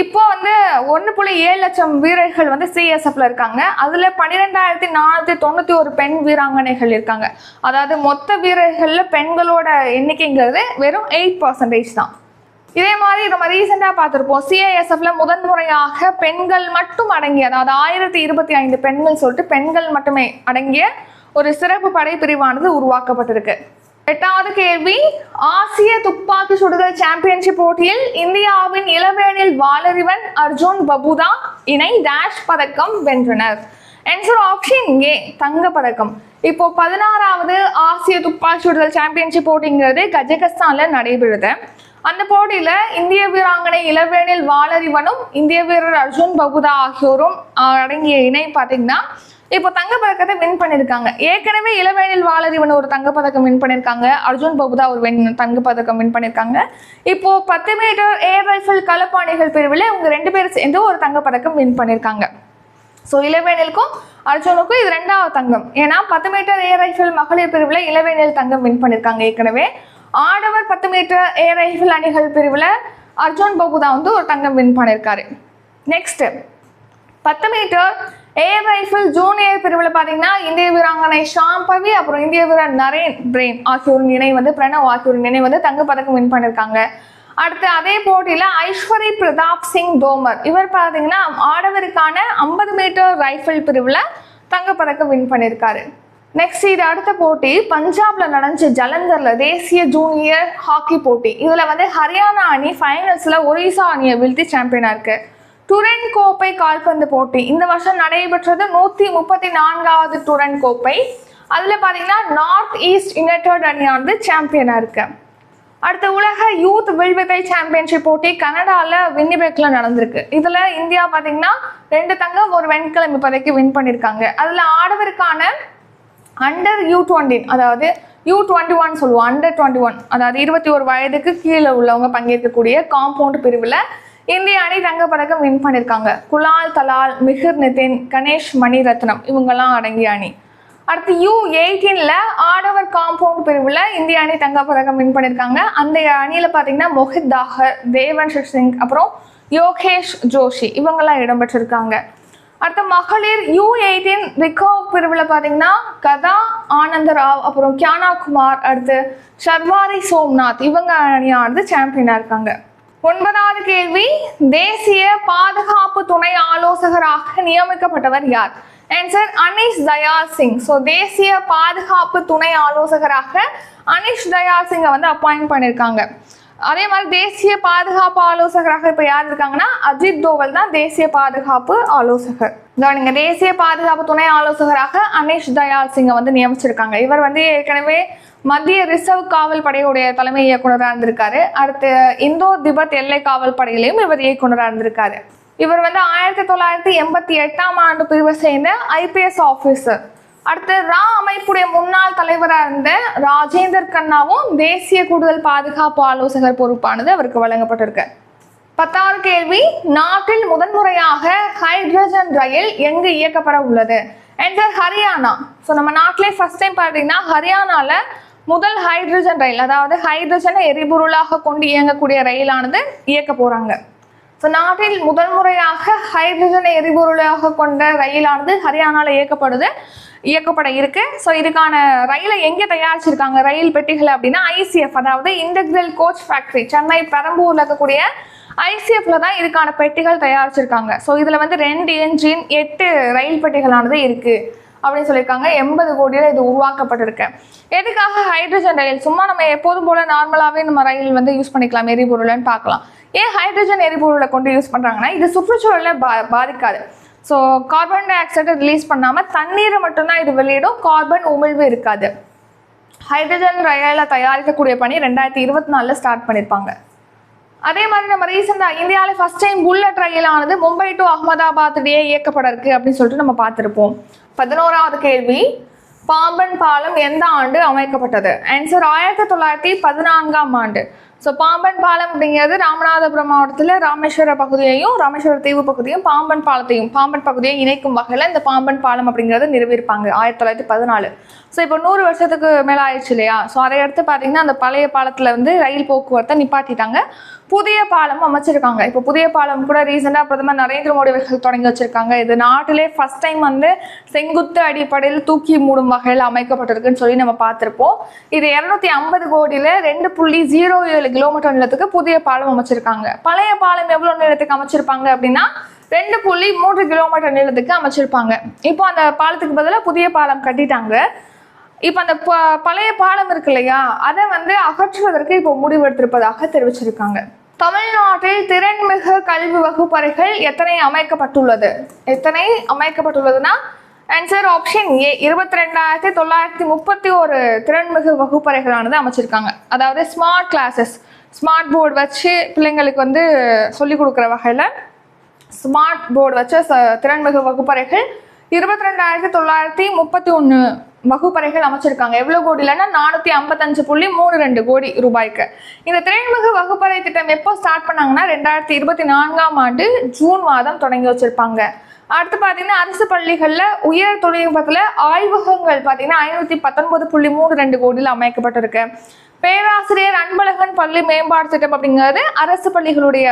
இப்போ வந்து ஒன்று புள்ளி ஏழு லட்சம் வீரர்கள் வந்து சிஎஸ்எஃப்ல இருக்காங்க. அதில் பன்னிரெண்டாயிரத்தி நானூற்றி தொண்ணூற்றி ஒரு பெண் வீராங்கனைகள் இருக்காங்க. அதாவது மொத்த வீரர்களில் பெண்களோட எண்ணிக்கைங்கிறது வெறும் எயிட் பர்சன்டேஜ் தான். இதே மாதிரி நம்ம ரீசெண்டாக பார்த்துருப்போம் சிஐஎஸ்எஃப்ல முதன்முறையாக பெண்கள் மட்டும் அடங்கிய அதாவது ஆயிரத்தி இருபத்தி ஐந்து பெண்கள் சொல்லிட்டு பெண்கள் மட்டுமே அடங்கிய ஒரு சிறப்பு படைப்பிரிவானது உருவாக்கப்பட்டிருக்கு. எட்டாவது கேள்வி ஆசிய துப்பாக்கி சுடுதல் சாம்பியன்ஷிப் போட்டியில் இந்தியாவின் இளவேனில் வாலறிவன் அர்ஜுன் பபுதா இணை டேஷ் பதக்கம் வென்றனர். ஆன்சர் ஆப்ஷன் ஏ தங்க பதக்கம். இப்போ பதினாறாவது ஆசிய துப்பாக்கி சுடுதல் சாம்பியன்ஷிப் போட்டிங்கிறது கஜகஸ்தான்ல நடைபெறுது. அந்த போட்டியில இந்திய வீராங்கனை இளவேனில் வாலறிவனும் இந்திய வீரர் அர்ஜுன் பகுதா ஆகியோரும் அடங்கிய இணை பார்த்தீங்கன்னா இப்போ தங்கப்பதக்கத்தை வின் பண்ணியிருக்காங்க ஏற்கனவே இளவேனில் வாலறிவன் ஒரு தங்கப்பதக்கம் வின் பண்ணியிருக்காங்க அர்ஜுன் பகுதா ஒரு வென் தங்கப்பதக்கம் வின் பண்ணியிருக்காங்க இப்போ பத்து மீட்டர் ஏர் ரைஃபிள் கலப்பாணிகள் பிரிவில் இவங்க ரெண்டு பேரும் சேர்ந்து ஒரு தங்கப்பதக்கம் வின் பண்ணியிருக்காங்க ஸோ இளவேனிலுக்கும் அர்ஜுனுக்கும் இது ரெண்டாவது தங்கம். ஏன்னா பத்து மீட்டர் ஏர் ரைஃபிள் மகளிர் பிரிவில் இளவேனில் தங்கம் வின் பண்ணியிருக்காங்க ஏற்கனவே. ஆடவர் பத்து மீட்டர் ஏர் ரைஃபிள் அணிகள் பிரிவில் அர்ஜுன் பகுதா வந்து ஒரு தங்கம் வின் பண்ணியிருக்காரு. நெக்ஸ்ட் பத்து மீட்டர் ஏர் ரைஃபிள் ஜூனியர் பிரிவில் பார்த்தீங்கன்னா இந்திய வீராங்கனை ஷாம்பவி அப்புறம் இந்திய வீரர் நரேன் பிரேன் ஆகியோரின் இணை வந்து பிரணவ் ஆகியோரின் இணை வந்து தங்கப்பதக்கம் வின் பண்ணியிருக்காங்க. அடுத்து அதே போட்டியில் ஐஸ்வரி பிரதாப் சிங் தோமர் இவர் பார்த்தீங்கன்னா ஆடவருக்கான ஐம்பது மீட்டர் ரைஃபிள் பிரிவில் தங்கப்பதக்கம் வின் பண்ணியிருக்காரு. நெக்ஸ்ட் இது அடுத்த போட்டி. பஞ்சாப்ல நடந்துச்சு ஜலந்தர்ல தேசிய ஜூனியர் ஹாக்கி போட்டி. இதுல வந்து ஹரியானா அணி ஃபைனல்ஸ்ல ஒரிசா அணியை வீழ்த்தி சாம்பியனா இருக்கு. டுரன் கோப்பை கால்பந்து போட்டி. இந்த வருஷம் நடைபெற்றது நூத்தி முப்பத்தி நான்காவது டுரன் கோப்பை. அதுல பாத்தீங்கன்னா நார்த் ஈஸ்ட் யுனைடெட் அணியானது சாம்பியனா இருக்கு. அடுத்த உலக யூத் வில்வித்தை சாம்பியன்ஷிப் போட்டி கனடால வின்னிபெக்ல நடந்திருக்கு. இதுல இந்தியா பாத்தீங்கன்னா ரெண்டு தங்கம் ஒரு வெண்கலம் இப்போதைக்கு வின் பண்ணியிருக்காங்க அதுல ஆடவருக்கான அண்டர் யூ டுவெண்ட்டின் அதாவது யூ டுவெண்ட்டி ஒன் சொல்லுவோம் அண்டர் டுவெண்ட்டி ஒன் அதாவது இருபத்தி ஒரு வயதுக்கு கீழே உள்ளவங்க பங்கேற்கக்கூடிய காம்பவுண்ட் பிரிவில் இந்திய அணி தங்கப்பதக்கம் வின் பண்ணியிருக்காங்க குலால் தலால் மிகிர் நிதின் கணேஷ் மணிரத்னம் இவங்கெல்லாம் அடங்கிய அணி. அடுத்து யூ எயிட்டீனில் ஆடவர் காம்பவுண்ட் பிரிவில் இந்திய அணி தங்கப்பதக்கம் வின் பண்ணியிருக்காங்க அந்த அணியில் பார்த்தீங்கன்னா மொஹித் தாகர் தேவன்ஷ் சிங் அப்புறம் யோகேஷ் ஜோஷி இவங்கெல்லாம் இடம்பெற்றிருக்காங்க. அடுத்த மகளிர் யூ எயிட்டீன் ரிகர்வ் பிரிவில் பார்த்தீங்கன்னா கதா ஆனந்த ராவ் அப்புறம் கியானா குமார் அடுத்து ஷர்வாரி சோம்நாத். இவங்க அணியானது சாம்பியனாக இருக்காங்க. ஒன்பதாவது கேள்வி தேசிய பாதுகாப்பு துணை ஆலோசகராக நியமிக்கப்பட்டவர் யார்? ஆன்சர் அனிஷ் தயால் சிங். ஸோ தேசிய பாதுகாப்பு துணை ஆலோசகராக அனிஷ் தயால் சிங்கை வந்து அப்பாயிண்ட் பண்ணியிருக்காங்க அதே மாதிரி தேசிய பாதுகாப்பு ஆலோசகராக இப்போ யார் இருக்காங்கன்னா அஜித் தோவல் தான் தேசிய பாதுகாப்பு ஆலோசகர். கவனிங்க தேசிய பாதுகாப்பு துணை ஆலோசகராக அனேஷ் தயால் சிங்கை வந்து நியமிச்சிருக்காங்க. இவர் வந்து ஏற்கனவே மத்திய ரிசர்வ் காவல் படையுடைய தலைமை இயக்குனராக இருந்திருக்காரு. அடுத்து இந்தோ திபெத் எல்லை காவல் படையிலையும் இவர் இயக்குனராக இருந்திருக்காரு. இவர் வந்து ஆயிரத்தி தொள்ளாயிரத்தி எண்பத்தி எட்டாம் ஆண்டு பிரிவை சேர்ந்த ஐபிஎஸ் ஆஃபீஸர் அடுத்து ரா அமைப்புடைய முன்னாள் தலைவராக இருந்த ராஜேந்தர் கண்ணாவும் தேசிய கூடுதல் பாதுகாப்பு ஆலோசகர் பொறுப்பானது அவருக்கு வழங்கப்பட்டிருக்கு. பத்தாவது கேள்வி நாட்டில் முதன்முறையாக ஹைட்ரஜன் ரயில் எங்கு இயக்கப்பட உள்ளது? என்டர் ஹரியானா. ஸோ நம்ம நாட்டிலே ஃபர்ஸ்ட் டைம் பார்த்தீங்கன்னா ஹரியானால முதல் ஹைட்ரஜன் ரயில் அதாவது ஹைட்ரஜனை எரிபொருளாக கொண்டு இயங்கக்கூடிய ரயிலானது இயக்க போறாங்க. ஸோ நாட்டில் முதல் முறையாக ஹைட்ரஜனை எரிபொருளாக கொண்ட ரயிலானது ஹரியானாவில் இயக்கப்படுது. இயக்கப்பட இருக்கு. ஸோ இதுக்கான ரயிலை எங்கே தயாரிச்சிருக்காங்க? ரயில் பெட்டிகள் அப்படின்னா ஐசிஎஃப் அதாவது இண்டக்ரல் கோச் ஃபேக்டரி சென்னை பெரம்பூரில் இருக்கக்கூடிய ஐசிஎஃப்ல தான் இதுக்கான பெட்டிகள் தயாரிச்சிருக்காங்க. ஸோ இதில் வந்து ரெண்டு என்ஜின் எட்டு ரயில் பெட்டிகளானது இருக்கு அப்படின்னு சொல்லியிருக்காங்க. எண்பது கோடியில் இது உருவாக்கப்பட்டிருக்கு. எதுக்காக ஹைட்ரஜன் ரயில்? சும்மா நம்ம எப்போதும் போல நார்மலாகவே நம்ம ரயில் வந்து யூஸ் பண்ணிக்கலாம் எரிபொருள்னு பார்க்கலாம். ஏன் ஹைட்ரஜன் எரிபொருளை கொண்டு யூஸ் பண்ணுறாங்கன்னா இது சுற்றுச்சூழலை பா பாதிக்காது. ஸோ கார்பன் டை ஆக்சைடை ரிலீஸ் பண்ணாமல் தண்ணீரை மட்டும்தான் இது வெளியிடும் கார்பன் உமிழ்வு இருக்காது. ஹைட்ரஜன் ரயிலில் தயாரிக்கக்கூடிய பணி ரெண்டாயிரத்தி இருபத்தி நாலில் ஸ்டார்ட் பண்ணியிருப்பாங்க அதே மாதிரி நம்ம ரீசெண்டாக இந்தியாவில் ஃபஸ்ட் டைம் புல்லட் ரயிலானது மும்பை டு அகமதாபாத் இடையே இயக்கப்பட இருக்கு அப்படின்னு சொல்லிட்டு நம்ம பார்த்துருப்போம். பதினோராவது கேள்வி பாம்பன் பாலம் எந்த ஆண்டு அமைக்கப்பட்டது? ஆன்சர் ஆயிரத்தி தொள்ளாயிரத்தி பதினான்காம் ஆண்டு. ஸோ பாம்பன் பாலம் அப்படிங்கிறது ராமநாதபுரம் மாவட்டத்தில் ராமேஸ்வர பகுதியையும் ராமேஸ்வர தீவு பகுதியும் பாம்பன் பாலத்தையும் பாம்பன் பகுதியை இணைக்கும் வகையில் இந்த பாம்பன் பாலம் அப்படிங்கிறத நிறுவியிருப்பாங்க. ஆயிரத்தி தொள்ளாயிரத்தி பதினாலு. ஸோ இப்போ நூறு வருஷத்துக்கு மேலே ஆயிடுச்சு இல்லையா? ஸோ அதை அடுத்து பார்த்தீங்கன்னா அந்த பழைய பாலத்தில் வந்து ரயில் போக்குவரத்தை நிப்பாட்டிட்டாங்க. புதிய பாலம் அமைச்சிருக்காங்க. இப்போ புதிய பாலம் கூட ரீசெண்டாக பிரதமர் நரேந்திர மோடி அவர்கள் தொடங்கி வச்சிருக்காங்க. இது நாட்டிலே ஃபர்ஸ்ட் டைம் வந்து செங்குத்து அடிப்படையில் தூக்கி மூடும் வகையில் அமைக்கப்பட்டிருக்குன்னு சொல்லி நம்ம பார்த்துருப்போம். இது இரநூத்தி ஐம்பது கோடியில் ரெண்டு புள்ளி ஜீரோ ஏழு கிலோமீட்டர் நிலத்துக்கு புதிய பாலம் அமைச்சிருக்காங்க. பழைய பாலம் எவ்வளோ நிலத்துக்கு அமைச்சிருப்பாங்க அப்படின்னா ரெண்டு புள்ளி மூன்று கிலோமீட்டர் நீளத்துக்கு அமைச்சிருப்பாங்க. இப்போ அந்த பாலத்துக்கு பதிலாக புதிய பாலம் கட்டிட்டாங்க. இப்போ அந்த ப- பழைய பாலம் இருக்கு இல்லையா? அதை வந்து அகற்றுவதற்கு இப்போ முடிவெடுத்திருப்பதாக தெரிவிச்சிருக்காங்க. தமிழ்நாட்டில் திறன்மிகு கல்வி வகுப்பறைகள் எத்தனை அமைக்கப்பட்டுள்ளது? எத்தனை அமைக்கப்பட்டுள்ளதுன்னா ஆன்சர் ஆப்ஷன் ஏ இருபத்தி ரெண்டாயிரத்தி தொள்ளாயிரத்தி முப்பத்தி ஒரு திறன்மிகு வகுப்பறைகளானது அமைச்சிருக்காங்க. அதாவது ஸ்மார்ட் கிளாஸஸ் ஸ்மார்ட் போர்டு வச்சு பிள்ளைங்களுக்கு வந்து சொல்லிக் கொடுக்குற வகையில் ஸ்மார்ட் போர்டு வச்ச திறன்மிகு வகுப்பறைகள் இருபத்தி ரெண்டாயிரத்தி தொள்ளாயிரத்தி முப்பத்தி ஒன்று வகுப்பறைகள் அமைச்சிருக்காங்க. எவ்வளோ இல்லைன்னா நானூற்றி ஐம்பத்தஞ்சு புள்ளி மூணு ரெண்டு கோடி ரூபாய்க்கு. இந்த திரைமுக வகுப்பறை திட்டம் எப்போ ஸ்டார்ட் பண்ணாங்கன்னா ரெண்டாயிரத்தி இருபத்தி நான்காம் ஆண்டு ஜூன் மாதம் தொடங்கி வச்சிருப்பாங்க. அடுத்து பார்த்தீங்கன்னா அரசு பள்ளிகளில் உயர் தொழில்நுட்பத்தில் ஆய்வகங்கள் பார்த்தீங்கன்னா ஐநூற்றி பத்தொன்பது புள்ளி மூணு ரெண்டு கோடியில் அமைக்கப்பட்டிருக்கு. பேராசிரியர் அன்பழகன் பள்ளி மேம்பாடு திட்டம் அப்படிங்கிறது அரசு பள்ளிகளுடைய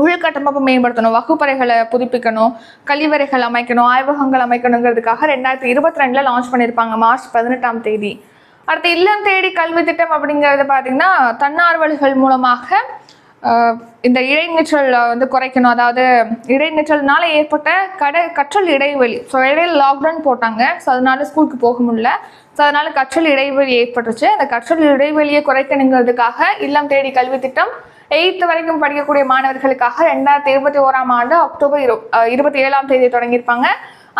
உள்கட்டமைப்பு மேம்படுத்தணும் வகுப்பறைகளை புதுப்பிக்கணும் கழிவறைகள் அமைக்கணும் ஆய்வகங்கள் அமைக்கணுங்கிறதுக்காக ரெண்டாயிரத்தி இருபத்தி ரெண்டில் லான்ச் பண்ணியிருப்பாங்க மார்ச் பதினெட்டாம் தேதி. அடுத்து இல்லம் தேடி கல்வி திட்டம் அப்படிங்கிறது பார்த்தீங்கன்னா தன்னார்வல்கள் மூலமாக இந்த இடைநிற்றல் வந்து குறைக்கணும். அதாவது இடைநிற்றல்னால ஏற்பட்ட கடை கற்றல் இடைவெளி ஸோ இடையில லாக்டவுன் போட்டாங்க. ஸோ அதனால ஸ்கூலுக்கு போக முடியல. ஸோ அதனால கற்றல் இடைவெளி ஏற்பட்டுச்சு அந்த கற்றல் இடைவெளியை குறைக்கணுங்கிறதுக்காக இல்லம் தேடி கல்வி திட்டம் எயித்து வரைக்கும் படிக்கக்கூடிய மாணவர்களுக்காக ரெண்டாயிரத்தி இருபத்தி ஓராம் ஆண்டு அக்டோபர் இரு இருபத்தி ஏழாம் தேதி தொடங்கியிருப்பாங்க.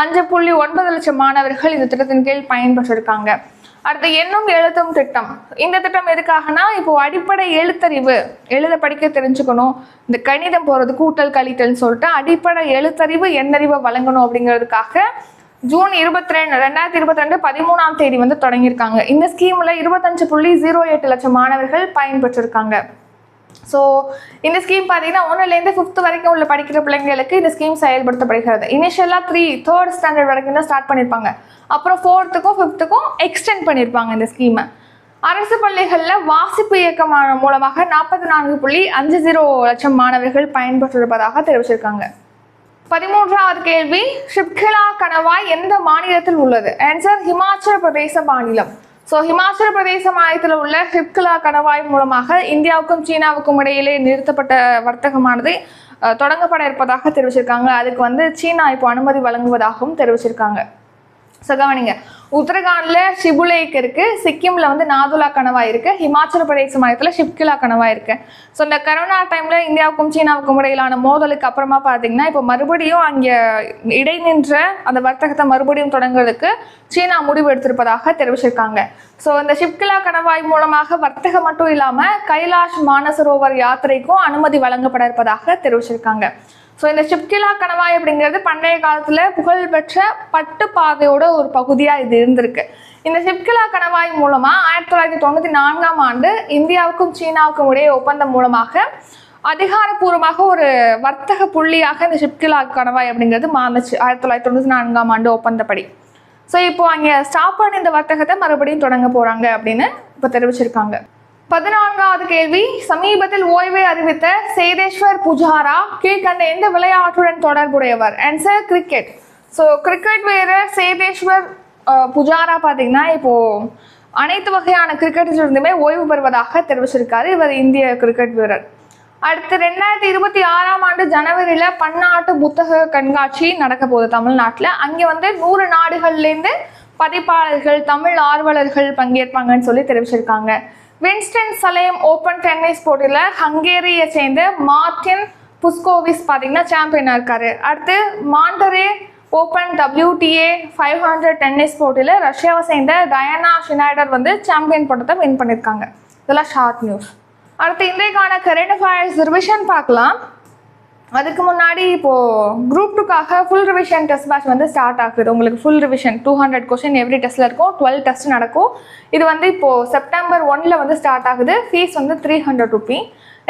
அஞ்சு புள்ளி ஒன்பது லட்சம் மாணவர்கள் இந்த திட்டத்தின் கீழ் பயன்பெற்றிருக்காங்க. அடுத்து எண்ணும் எழுத்தும் திட்டம். இந்த திட்டம் எதுக்காகனா இப்போ அடிப்படை எழுத்தறிவு எழுத படிக்க தெரிஞ்சுக்கணும். இந்த கணிதம் போகிறது கூட்டல் கழித்தல்னு சொல்லிட்டு அடிப்படை எழுத்தறிவு எண்ணறிவை வழங்கணும் அப்படிங்கிறதுக்காக ஜூன் இருபத்தி ரெண்டு ரெண்டாயிரத்தி இருபத்தி ரெண்டு பதிமூணாம் தேதி வந்து தொடங்கியிருக்காங்க. இந்த ஸ்கீமில் இருபத்தஞ்சு புள்ளி ஜீரோ எட்டு லட்சம் மாணவர்கள் பயன்பெற்றிருக்காங்க. ஸோ இந்த ஸ்கீம் பார்த்தீங்கன்னா ஒன்றுலேருந்து ஃபிஃப்த் வரைக்கும் உள்ள படிக்கிற பிள்ளைங்களுக்கு இந்த ஸ்கீம் செயல்படுத்தப்படுகிறது. இனிஷியலாக த்ரீ தேர்ட் ஸ்டாண்டர்ட் வரைக்கும் தான் ஸ்டார்ட் பண்ணியிருப்பாங்க அப்புறம் ஃபோர்த்துக்கும் ஃபிஃப்த்துக்கும் எக்ஸ்டெண்ட் பண்ணியிருப்பாங்க இந்த ஸ்கீமை அரசு பள்ளிகளில் வாசிப்பு இயக்கம் மூலமாக நாற்பத்தி நான்கு புள்ளி அஞ்சு ஜீரோ லட்சம் மாணவர்கள் பயன்பெற்றிருப்பதாக தெரிவிச்சிருக்காங்க. பதிமூன்றாவது கேள்வி ஷிப்கிலா கணவாய் எந்த மாநிலத்தில் உள்ளது? ஆன்சர் ஹிமாச்சல பிரதேச மாநிலம். ஸோ ஹிமாச்சல பிரதேச மாநிலத்தில் உள்ள ஹிப்கலா கணவாய் மூலமாக இந்தியாவுக்கும் சீனாவுக்கும் இடையிலே நிறுத்தப்பட்ட வர்த்தகமானது தொடங்கப்பட இருப்பதாக தெரிவிச்சிருக்காங்க. அதுக்கு வந்து சீனா இப்போ அனுமதி வழங்குவதாகவும் தெரிவிச்சிருக்காங்க. ஸோ கவனிங்க. உத்தரகாண்ட்ல ஷிபுலேக் இருக்கு. சிக்கிம்ல வந்து நாதுலா கணவா இருக்கு. ஹிமாச்சல பிரதேச மாநிலத்தில் ஷிப்கிலா கனவாக இருக்கு. ஸோ இந்த கரோனா டைம்ல இந்தியாவுக்கும் சீனாவுக்கும் இடையிலான மோதலுக்கு அப்புறமா பார்த்தீங்கன்னா இப்போ மறுபடியும் அங்கே இடைநின்ற அந்த வர்த்தகத்தை மறுபடியும் தொடங்குறதுக்கு சீனா முடிவு எடுத்திருப்பதாக தெரிவிச்சிருக்காங்க. ஸோ இந்த ஷிப்கிலா கணவாய் மூலமாக வர்த்தகம் மட்டும் இல்லாமல் கைலாஷ் மானசரோவர் யாத்திரைக்கும் அனுமதி வழங்கப்பட இருப்பதாக தெரிவிச்சிருக்காங்க. ஸோ இந்த சிப்கிலா கணவாய் அப்படிங்கிறது பண்டைய காலத்தில் புகழ்பெற்ற பட்டு பாதையோட ஒரு பகுதியாக இது இருந்திருக்கு. இந்த சிப்கிலா கணவாய் மூலமாக ஆயிரத்தி தொள்ளாயிரத்தி தொண்ணூற்றி நான்காம் ஆண்டு இந்தியாவுக்கும் சீனாவுக்கும் இடையே ஒப்பந்தம் மூலமாக அதிகாரப்பூர்வமாக ஒரு வர்த்தக புள்ளியாக இந்த ஷிப்கிலா கணவாய் அப்படிங்கிறது மாறுச்சு. ஆயிரத்தி தொள்ளாயிரத்தி தொண்ணூற்றி நான்காம் ஆண்டு ஒப்பந்தப்படி. ஸோ இப்போ அங்கே ஸ்டாப் பண்ணி இந்த வர்த்தகத்தை மறுபடியும் தொடங்க போகிறாங்க அப்படின்னு இப்போ தெரிவிச்சிருக்காங்க. பதினான்காவது கேள்வி. சமீபத்தில் ஓய்வை அறிவித்த சேதேஸ்வர் புஜாரா கீழ்கண்ட எந்த விளையாட்டுடன் தொடர்புடையவர்? ஆன்சர் கிரிக்கெட் ஸோ கிரிக்கெட் வீரர் சேதேஸ்வர் புஜாரா பார்த்தீங்கன்னா இப்போ அனைத்து வகையான கிரிக்கெட்டிலிருந்துமே ஓய்வு பெறுவதாக தெரிவிச்சிருக்காரு. இவர் இந்திய கிரிக்கெட் வீரர். அடுத்து ரெண்டாயிரத்தி இருபத்தி ஆறாம் ஆண்டு ஜனவரியில் பன்னாட்டு புத்தக கண்காட்சி நடக்க போகுது தமிழ்நாட்டில். அங்கே வந்து நூறு நாடுகள்லேருந்து பதிப்பாளர்கள் தமிழ் ஆர்வலர்கள் பங்கேற்பாங்கன்னு சொல்லி தெரிவிச்சிருக்காங்க. வின்ஸ்டன் சலேம் ஓப்பன் டென்னிஸ் போட்டியில் ஹங்கேரியை சேர்ந்த மார்டின் புஸ்கோவிஸ் பார்த்தீங்கன்னா சாம்பியனாக இருக்காரு. அடுத்து Monterrey open WTA five hundred tennis போட்டியில் ரஷ்யாவை சேர்ந்த டயானா ஷினாய்டர் வந்து சாம்பியன் பட்டத்தை வின் பண்ணியிருக்காங்க. இதெல்லாம் ஷார்ட் நியூஸ் அடுத்து இன்றைக்கான கரண்ட் அஃபேர்ஸ் ரிவிஷன் பார்க்கலாம். அதுக்கு முன்னாடி இப்போது குரூப் டூக்காக ஃபுல் ரிவிஷன் டெஸ்ட் பேட்ச் வந்து ஸ்டார்ட் ஆகுது. உங்களுக்கு full revision two hundred question every டெஸ்ட்டில் இருக்கும். டுவெல் டெஸ்ட் நடக்கும். இது வந்து இப்போது செப்டம்பர் ஒனில் வந்து ஸ்டார்ட் ஆகுது. ஃபீஸ் வந்து three hundred rupee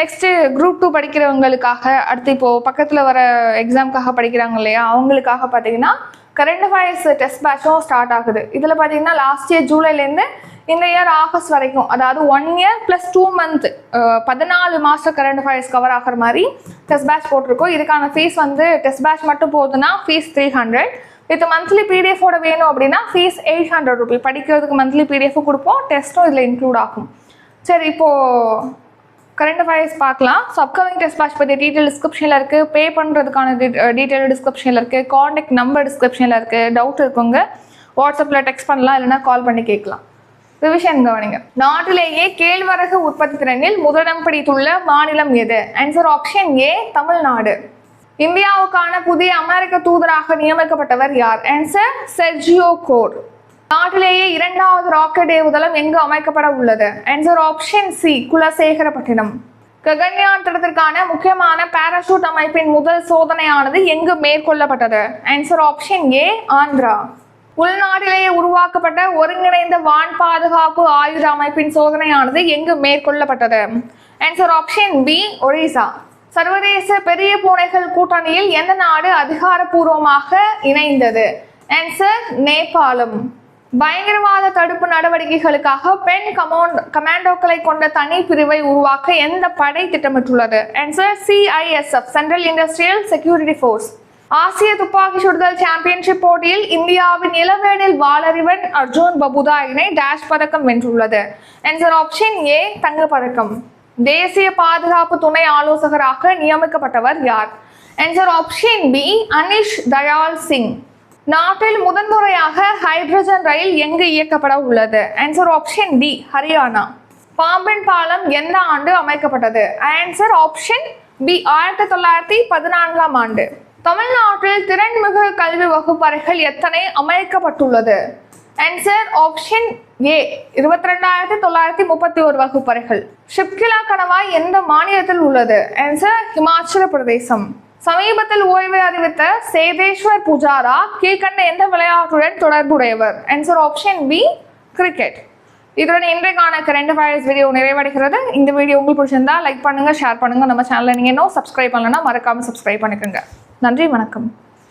next group two படிக்கிறவங்களுக்காக அடுத்து இப்போது பக்கத்தில் வர எக்ஸாம்க்காக படிக்கிறாங்க இல்லையா? அவங்களுக்காக பார்த்தீங்கன்னா கரண்ட் அஃபேர்ஸ் டெஸ்ட் பேட்சும் ஸ்டார்ட் ஆகுது. இதில் பார்த்தீங்கன்னா லாஸ்ட் இயர் ஜூலைலேருந்து இந்த இயர் ஆகஸ்ட் வரைக்கும் அதாவது one year plus two month பதினாலு மாதம் கரண்ட் அஃபேர்ஸ் கவர் ஆகிற மாதிரி டெஸ்ட் பேட்ச் போட்டிருக்கோம். இதுக்கான ஃபீஸ் வந்து டெஸ்ட் பேட்ச் மட்டும் போகுதுன்னா fees three hundred with monthly பிடிஎஃபோட வேணும் அப்படின்னா ஃபீஸ் எயிட் ஹண்ட்ரட் ருபி படிக்கிறதுக்கு மந்த்லி பிடிஎஃப் கொடுப்போம் டெஸ்ட்டும் இதில் இன்க்ளூட் ஆகும். சரி இப்போது கரண்ட் அஃபேர்ஸ் பார்க்கலாம். ஸோ அப்கமிங் டெஸ்ட் பேட்ச் பற்றி டீட்டெயில் டிஸ்கிரிப்ஷனில் இருக்குது பே பண்ணுறதுக்கான டீட்டெயில் டிஸ்கிரிப்ஷனில் இருக்குது காண்டாக்ட் நம்பர் டிஸ்கிரிப்ஷனில் இருக்குது டவுட் இருக்குங்க. வாட்ஸ்அப்பில் டெக்ஸ்ட் பண்ணலாம். இல்லைனா கால் பண்ணி கேட்கலாம். ரிவிஷன் கவனிங்க. நாட்டிலேயே கேழ்வரகு உற்பத்தி திறனில் முதலிடம் பிடித்துள்ள மாநிலம் எது? Answer option A Tamil Nadu. இந்தியாவுக்கான புதிய அமெரிக்க தூதராக நியமிக்கப்பட்டவர் யார்? ஆன்சர் செர்ஜியோ கோர் நாட்டிலேயே இரண்டாவது ராக்கெட் ஏவுதளம் எங்கு அமைக்கப்பட உள்ளது? Answer option C Kulasekarapattinam. Gaganyaan திட்டத்திற்கான முக்கியமான பாராசூட் அமைப்பின் முதல் சோதனையானது எங்கு மேற்கொள்ளப்பட்டது? Answer option A Andhra. உள்நாட்டிலேயே உருவாக்கப்பட்ட ஒருங்கிணைந்த வான் பாதுகாப்பு ஆயுத அமைப்பின் சோதனையானது எங்கு மேற்கொள்ளப்பட்டது? Answer option B Orissa. சர்வதேச பெரிய பூனைகள் கூட்டணியில் எந்த நாடு அதிகாரப்பூர்வமாக இணைந்தது? ஆன்சர் நேபாளம். பயங்கரவாத தடுப்பு நடவடிக்கைகளுக்காக பெண் கமாண்ட் கமாண்டோக்களை கொண்ட தனி பிரிவை உருவாக்க எந்த படை திட்டமிட்டுள்ளது? Answer CISF central industrial security force ஆசிய துப்பாக்கி சுடுதல் சாம்பியன்ஷிப் போட்டியில் இந்தியாவின் இளவேனில் வாளறிவன் அர்ஜுன் பபுதா இணை டேஷ் பதக்கம் வென்றுள்ளது. ஆன்சர் ஆப்ஷன் ஏ தங்கப்பதக்கம் தேசிய பாதுகாப்பு துணை ஆலோசகராக நியமிக்கப்பட்டவர் யார்? Answer option B Anish Dayal Singh. நாட்டில் முதன்முறையாக ஹைட்ரஜன் ரயில் எங்கு இயக்கப்பட உள்ளது? Answer option D Haryana Pamban பாலம் எந்த ஆண்டு அமைக்கப்பட்டது? ஆன்சர் ஆப்ஷன் பி ஆயிரத்தி தொள்ளாயிரத்தி பதினான்காம் ஆண்டு. தமிழ்நாட்டில் திறன்மிகு கல்வி வகுப்பறைகள் எத்தனை அமைக்கப்பட்டுள்ளது? ஆன்சர் ஆப்ஷன் ஏ இருபத்தி ரெண்டாயிரத்தி தொள்ளாயிரத்தி முப்பத்தி ஒரு வகுப்பறைகள். ஷிப்கிலா கணவாய் எந்த மாநிலத்தில் உள்ளது? ஆன்சர் ஹிமாச்சல பிரதேசம் சமீபத்தில் ஓய்வை அறிவித்த சேதேஸ்வர் புஜாரா கீழ்கண்ட எந்த விளையாட்டுடன் தொடர்புடையவர்? ஆன்சர் ஆப்ஷன் பி கிரிக்கெட் இதோட இன்றைக்கான கரண்ட் அஃபேர்ஸ் வீடியோ நிறைவடைகிறது. இந்த வீடியோ உங்களுக்கு பிடிச்சிருந்தா லைக் பண்ணுங்க ஷேர் பண்ணுங்க. நம்ம சேனலை நீங்க இன்னும் சப்ஸ்கிரைப் பண்ணலன்னா மறக்காம சப்ஸ்கிரைப் பண்ணிக்கோங்க. நன்றி வணக்கம்.